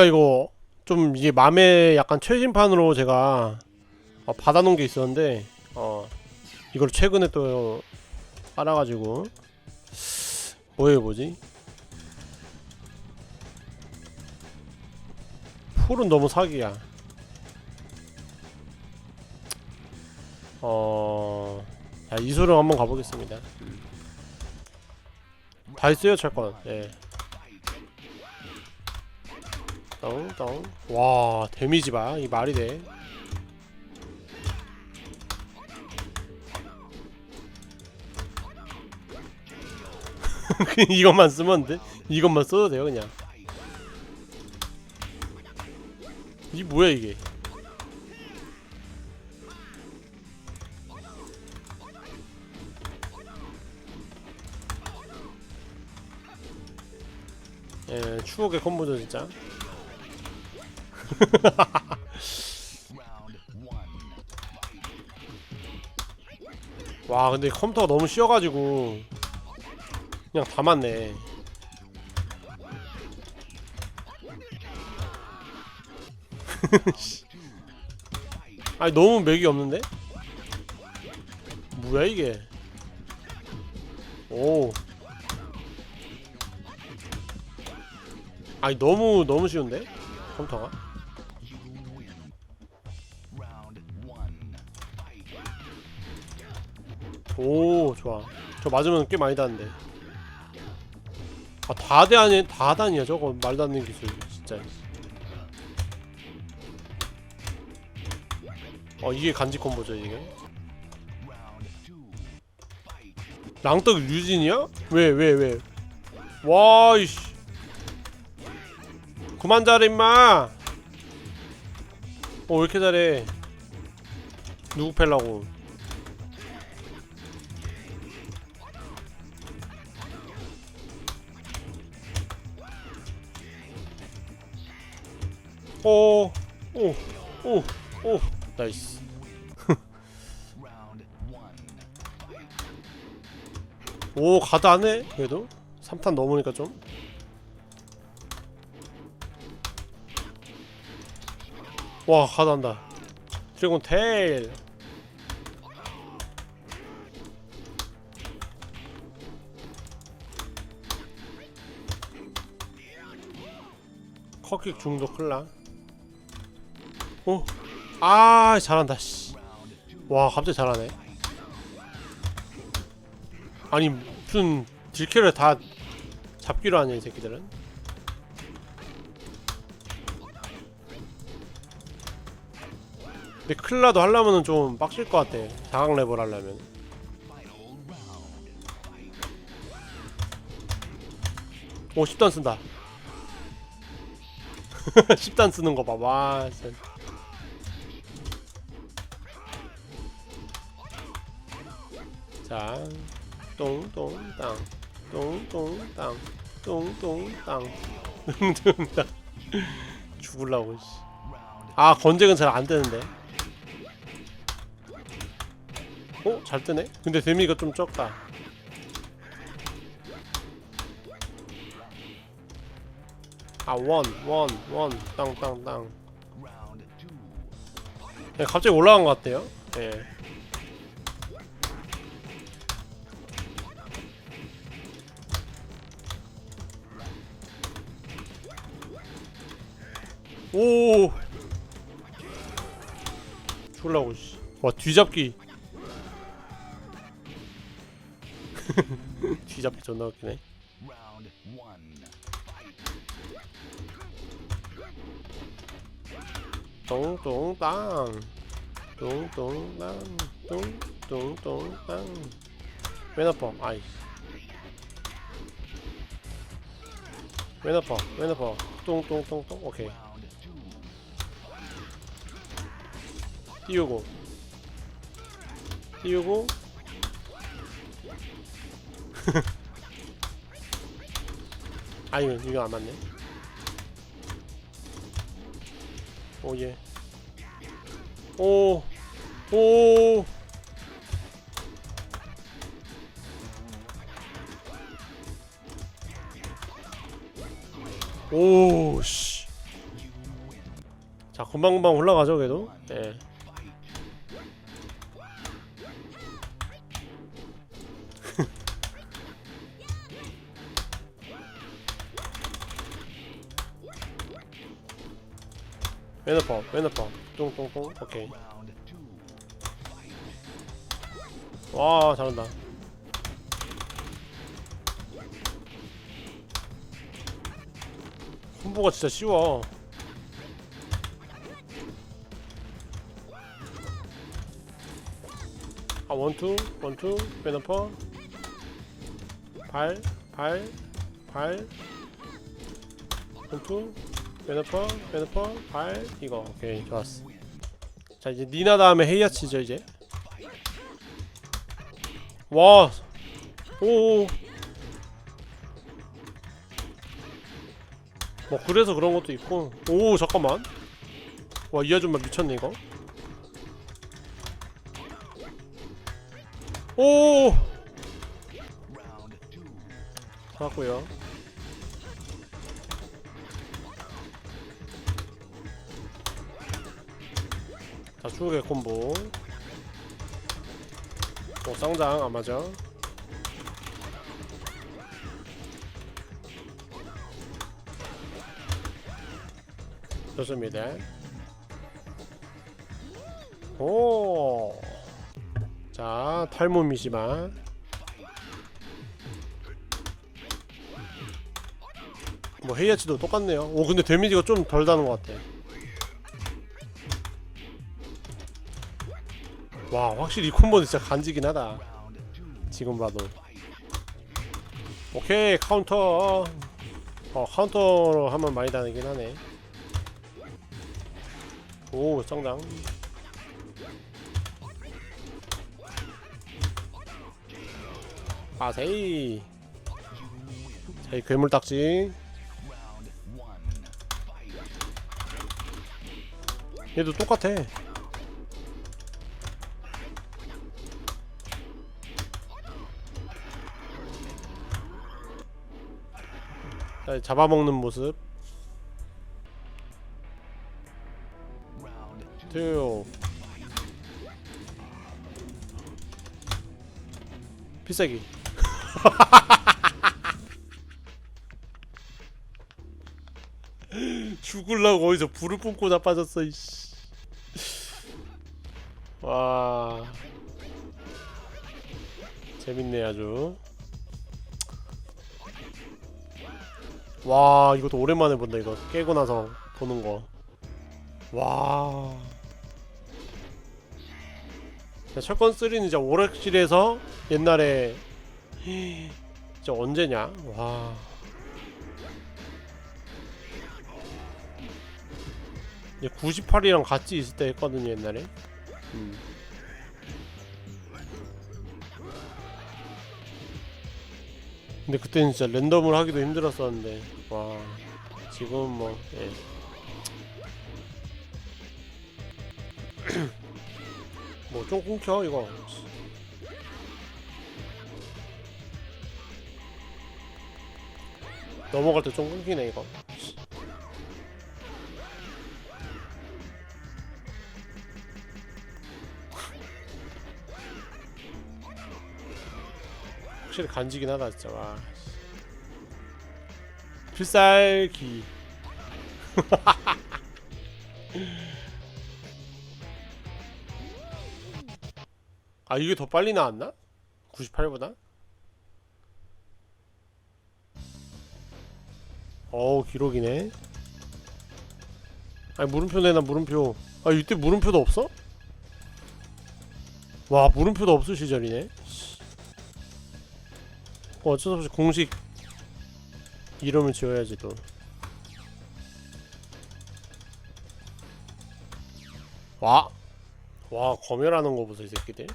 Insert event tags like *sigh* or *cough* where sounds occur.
제가 이거 좀 이게 맘에 약간 최신판으로 제가 어, 받아놓은 게 있었는데 어 이걸 최근에 또 알아가지고 뭐예요 뭐지? 풀은 너무 사기야. 어, 자, 이소룡 한번 가보겠습니다. 다 있어요, 철권. 예. 똥똥. 와, 데미지 봐. 이 말이 돼. *laughs* 이것만 쓰면 돼? 이것만 써도 돼요, 그냥. 이 뭐야 이게? 예, 추억의 콤보죠 진짜. 와 근데 컴퓨터가 너무 쉬워가지고 그냥 다 맞네. *laughs* 아니 너무 맥이 없는데? 뭐야 이게? 오. 아니 너무 너무 쉬운데? 컴퓨터가? 오 좋아. 저 맞으면 꽤 많이 닿는데. 아 다대 아니 다단이야 저거 말도 안 되는 기술 진짜. 어 이게 간지 콤보죠 이게. 랑떡 유진이야? 왜 왜 왜? 와 이씨. 그만 잘해 임마. 어왜 이렇게 잘해? 누구 팰라고? 오, 오, 오, 오, 나이스. *laughs* 오, 해? 그래도? 3탄 넘으니까 좀. 와, 가드 한다. 드래곤 테일. 컷킥 중독 클라. 오, 아, 잘한다, 씨. 와, 갑자기 잘하네. 아니, 무슨 딜캐를 다 잡기로 하냐, 이 새끼들은. 근데 클라도 하려면은 좀 빡실 것 같아. 자강 레벨 하려면. 오, 10단 쓴다. *laughs* 10단 쓰는 거 봐. 와, 자, 똥똥땅, 똥똥땅, 똥똥땅, 똥똥땅. *laughs* 죽을라고. 씨. 아, 건잭은 잘안 뜨는데. 어, 잘 뜨네. 근데 데미가 좀 적다. 아, 원, 원, 원, 땅, 땅, 땅. 네, 갑자기 올라간 것 같아요. 예. 오. 죽을라고 씨. 와 뒤잡기. *laughs* 뒤잡기 존나 웃기네. 똥똥땅. 똥똥땅. 똥똥똥땅. 왜 나빠 아이. 왜 나빠 왜 나빠 똥똥똥똥. 오케이 띄우고 띄우고 *laughs* 아유 이거 안 맞네 오예 오 오. 오, 씨. 자 금방금방 올라가죠 그래도 예. *laughs* 왼어퍼 왼어퍼. 뚱뚱뚱 오케이. 와 잘한다. 콤보가 진짜 쉬워. 아 원투 원투 왼어퍼 발 발발. 원투 왼어퍼 왼어퍼 발 이거. 오케이 좋았어. 자 이제 니나 다음에 헤이아 치죠 이제. 와. 오오 뭐 그래서 그런 것도 있고. 오 잠깐만. 와 이 아줌마 미쳤네 이거. 오 잡았고요 자 추억의 콤보 오 쌍장 안 맞아 좋습니다 오. 자, 탈모 미시마. 뭐 헤이아치도 똑같네요. 오, 근데 데미지가 좀 덜 다는 것 같아. 와, 확실히 이 콤보는 진짜 간지긴 하다. 지금 봐도. 오케이, 카운터. 어, 카운터로 하면 많이 다니긴 하네. 오, 쌍장. 아세이. 자, 이 괴물 딱지. 얘도 똑같아. 자, 잡아먹는 모습. 투. 필살기. *laughs* 죽을라고 어디서 불을 뿜고 자빠졌어 이씨. 와. 재밌네 아주. 와 이것도 오랜만에 본다 이거. 깨고 나서 보는 거와. 철권 3는 진짜 오락실에서 옛날에 진짜 언제냐? 와. 이제 98이랑 같이 있을 때 했거든요 옛날에 음. 근데 그때는 진짜 랜덤을 하기도 힘들었었는데 와 지금 뭐 예. *clears throat* 뭐좀 끊겨 이거 넘어갈 때 좀 끊기네 이거 확실히 간지긴 하다 진짜 와 필살기 *laughs* 아 이게 더 빨리 나왔나? 98보다? 어우 기록이네 아니 물음표 내나 물음표 아 이때 물음표도 없어? 와 물음표도 없을 시절이네 어, 어쩔 수 없이 공식 이름을 지어야지 또 와! 와 검열하는 거 보소 이 새끼들